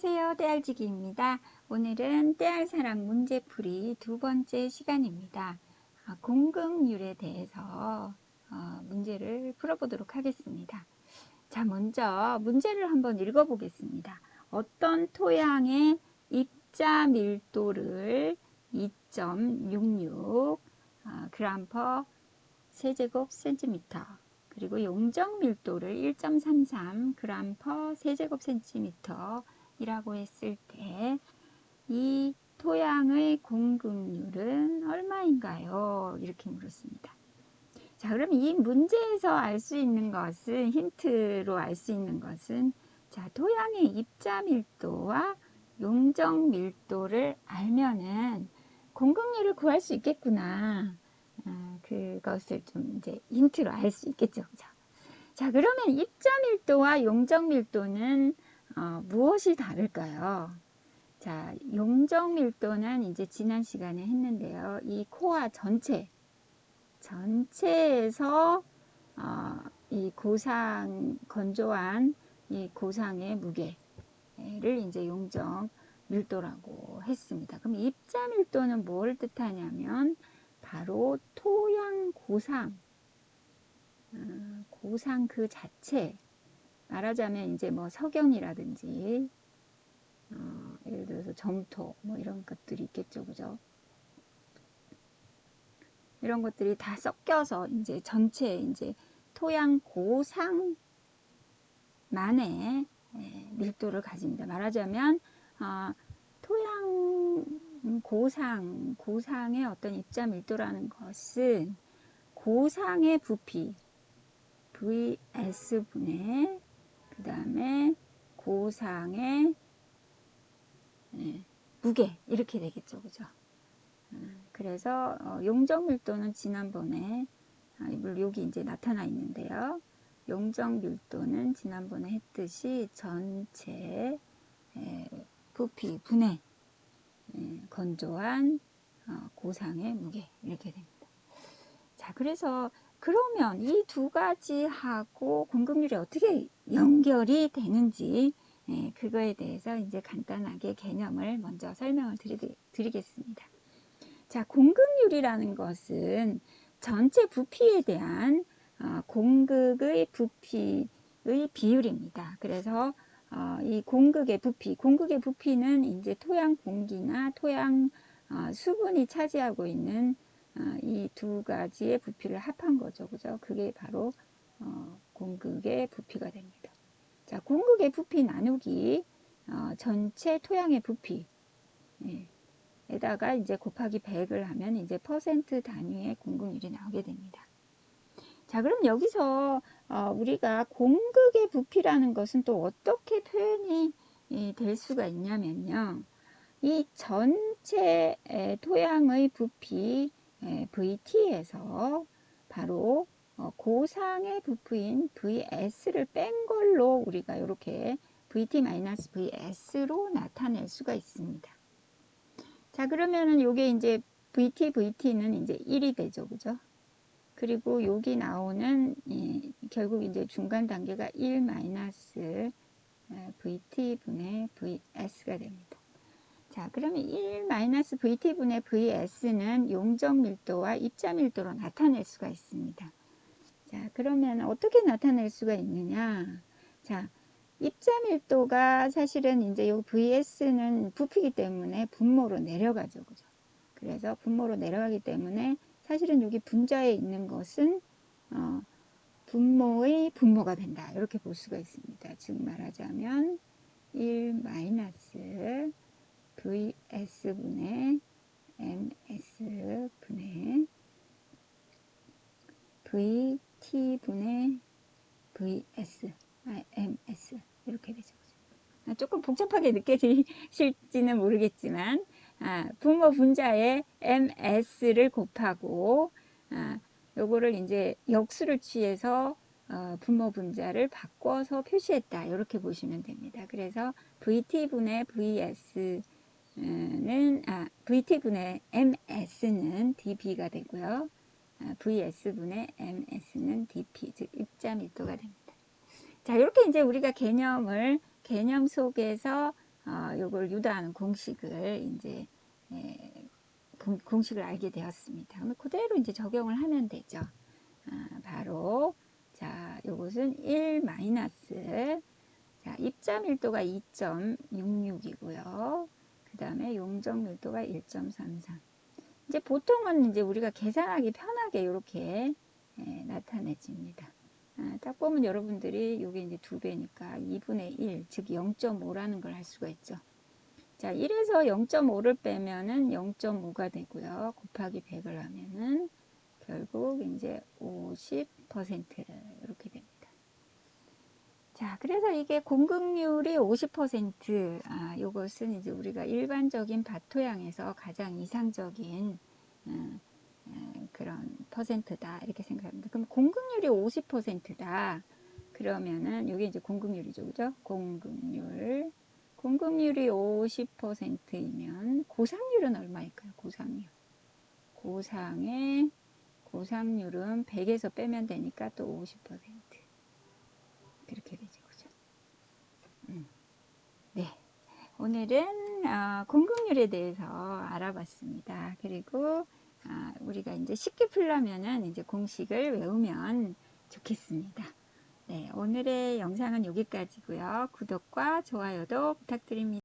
안녕하세요. 떼알지기입니다. 오늘은 떼알사랑 문제풀이 두 번째 시간입니다. 아, 공급률에 대해서 어, 문제를 풀어보도록 하겠습니다. 자, 먼저 문제를 한번 읽어보겠습니다. 어떤 토양의 입자 밀도를 2.66 어, 그램/퍼 세제곱 센티미터 그리고 용적 밀도를 1.33 그램 퍼 세제곱 센티미터 이라고 했을 때 이 토양의 공급률은 얼마인가요? 이렇게 물었습니다. 자, 그럼 이 문제에서 알 수 있는 것은 힌트로 알 수 있는 것은 자, 토양의 입자 밀도와 용적 밀도를 알면은 공급률을 구할 수 있겠구나. 아, 그것을 좀 이제 힌트로 알 수 있겠죠. 그죠? 자, 그러면 입자 밀도와 용적 밀도는 어, 무엇이 다를까요? 자, 용적 밀도는 이제 지난 시간에 했는데요. 이 코아 전체, 전체에서 어, 이 고상, 건조한 이 고상의 무게를 이제 용적 밀도라고 했습니다. 그럼 입자 밀도는 뭘 뜻하냐면 바로 토양 고상, 어, 고상 그 자체, 말하자면 이제 뭐 석영이라든지, 어, 예를 들어서 점토, 뭐 이런 것들이 있겠죠, 그죠? 이런 것들이 다 섞여서 이제 전체 이제 토양 고상만의 예, 밀도를 가집니다. 말하자면 어, 토양 고상, 고상의 어떤 입자 밀도라는 것은 고상의 부피 VS분의 그 다음에 고상의 네, 무게 이렇게 되겠죠 그죠 음, 그래서 어, 용적 밀도는 지난번에 아, 여기 이제 나타나 있는데요 용적 밀도는 지난번에 했듯이 전체 부피 분해 건조한 어, 고상의 무게 이렇게 됩니다. 자 그래서 그러면 이 두 가지하고 공급률이 어떻게 연결이 되는지 예, 그거에 대해서 이제 간단하게 개념을 먼저 설명을 드리, 겠습니다 자, 공급률이라는 것은 전체 부피에 대한 어, 공급의 부피의 비율입니다. 그래서 어, 이 공극의 부피, 공극의 부피는 이제 토양 공기나 토양 어, 수분이 차지하고 있는 어, 이 두 가지의 부피를 합한 거죠. 그죠? 그게 바로 어, 공극의 부피가 됩니다. 자, 공극의 부피 나누기 어, 전체 토양의 부피 예, 에다가 이제 곱하기 100을 하면 이제 퍼센트 단위의 공급률이 나오게 됩니다. 자, 그럼 여기서 어, 우리가 공극의 부피라는 것은 또 어떻게 표현이 될 수가 있냐면요. 이 전체 토양의 부피 VT에서 바로 어, 고상의 부피인 VS를 뺀 걸로 우리가 이렇게 VT-VS로 나타낼 수가 있습니다. 자, 그러면은 요게 이제 VT, VT는 이제 1이 되죠. 그죠? 그리고 여기 나오는 예, 결국 이제 중간 단계가 1 마이너스 VT분의 VS가 됩니다. 자, 그러면 1 마이너스 VT분의 VS는 용적 밀도와 입자 밀도로 나타낼 수가 있습니다. 자, 그러면 어떻게 나타낼 수가 있느냐? 자, 입자 밀도가 사실은 이제 요 VS는 부피기 때문에 분모로 내려가죠. 그죠? 그래서 분모로 내려가기 때문에 사실은 여기 분자에 있는 것은 어, 분모의 분모가 된다. 이렇게 볼 수가 있습니다. 즉 말하자면 1 마이너스 VS분의 MS분의 VT분의 VS, 아, MS 이렇게 되죠. 아, 조금 복잡하게 느껴지실지는 모르겠지만 아, 분모 분자에 MS를 곱하고 아, 요거를 이제 역수를 취해서 어, 분모 분자를 바꿔서 표시했다 이렇게 보시면 됩니다. 그래서 VT분의 VS 는 아, VT분의 MS는 dB가 되고요. 아, VS분의 MS는 dP 즉 입자 밀도가 됩니다. 자 이렇게 이제 우리가 개념을 개념 속에서 어, 요걸 유도하는 공식을 이제 에, 공- 공식을 알게 되었습니다. 그러면 그대로 이제 적용을 하면 되죠. 아, 바로 자, 요것은 1 마이너스 자, 입자 밀도가 2.66이고요. 그 다음에 용적 밀도가 1.33. 이제 보통은 이제 우리가 계산하기 편하게 이렇게 예, 나타내집니다. 아, 딱 보면 여러분들이 이게 이제 두 배니까 2분의 1, 즉 0.5라는 걸 할 수가 있죠. 자, 1에서 0.5를 빼면은 0.5가 되고요. 곱하기 100을 하면은 결국 이제 50% 이렇게 됩니다. 자, 그래서 이게 공급률이 50%, 아, 요것은 이제 우리가 일반적인 밭토양에서 가장 이상적인, 음, 음, 그런 퍼센트다, 이렇게 생각합니다. 그럼 공급률이 50%다. 그러면은, 요게 이제 공급률이죠. 그죠? 공급률. 공급률이 50%이면, 고상률은 얼마일까요? 고상률. 고상의, 고상률은 100에서 빼면 되니까 또 50%. 그렇게 되죠. 그죠? 음. 네. 오늘은 어, 공급률에 대해서 알아봤습니다. 그리고 아, 우리가 이제 쉽게 풀려면은 이제 공식을 외우면 좋겠습니다. 네, 오늘의 영상은 여기까지고요. 구독과 좋아요도 부탁드립니다.